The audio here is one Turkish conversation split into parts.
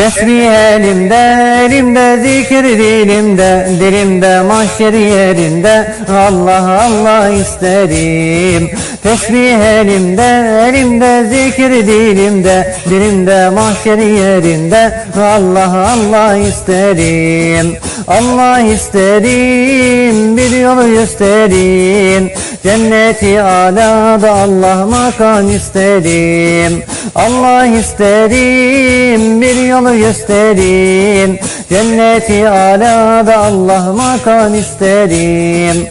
Tesbih elimde, elimde zikir dilimde, dilimde mahşer yerinde Allah Allah isterim. Tesbih elimde, elimde zikir dilimde, dilimde mahşer yerinde Allah Allah isterim. Allah isterim, bir yolu gösterin. Cenneti alada Allah makam isterim. Allah isterim, bir yolu gösterin. Cenneti alada Allah makam isterim.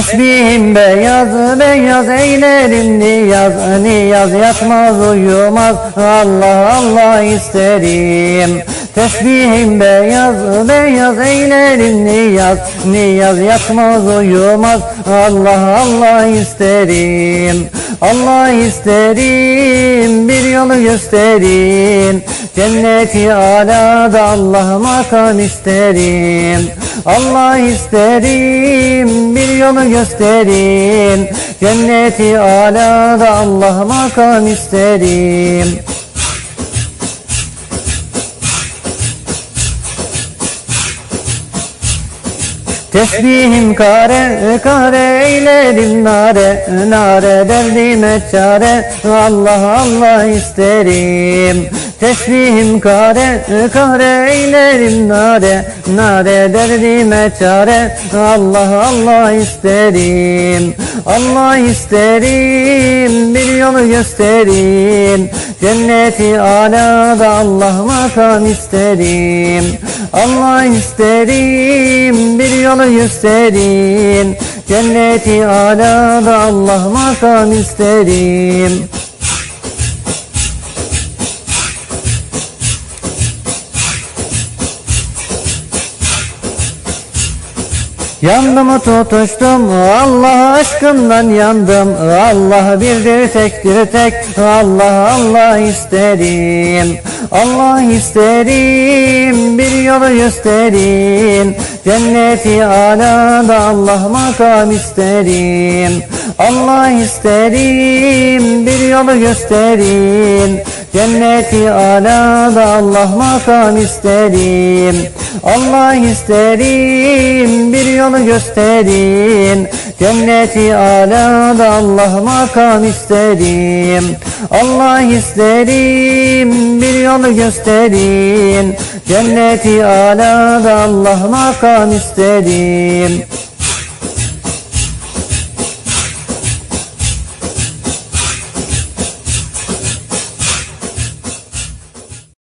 Tesbihim beyaz beyaz eylerim niyaz Niyaz yatmaz uyumaz. Allah Allah isterim. Tesbihim beyaz beyaz eylerim niyaz Niyaz yatmaz uyumaz. Allah Allah isterim. Allah isterim bir yolu gösterin Cenneti alada Allah makam isterim Allah isterim bir yolu gösterin Cenneti alada Allah makam isterim Tesbihim kare, kare eylerim nare, nare derdime çare, Allah Allah isterim. Tesbihim kare, kare eylerim nare, nare derdime çare, Allah Allah isterim. Allah isterim, bir yolu gösterin, cenneti alada Allah makam isterim. Allah isterim, bir yolu gösterin, cenneti alada Allah makam isterim. Yandım tutuştum Allah aşkından yandım. Allah birdir tektir tek Allah Allah isterim. Allah isterim bir yolu gösterin Cenneti alada Allah makam isterim. Allah isterim bir yolu gösterin Cenneti alada Allah makam isterim. Allah isterim bir yolu gösterin Cenneti alada Allah makam isterim. Allah isterim bir yolu gösterin Cenneti alada Allah makam isterim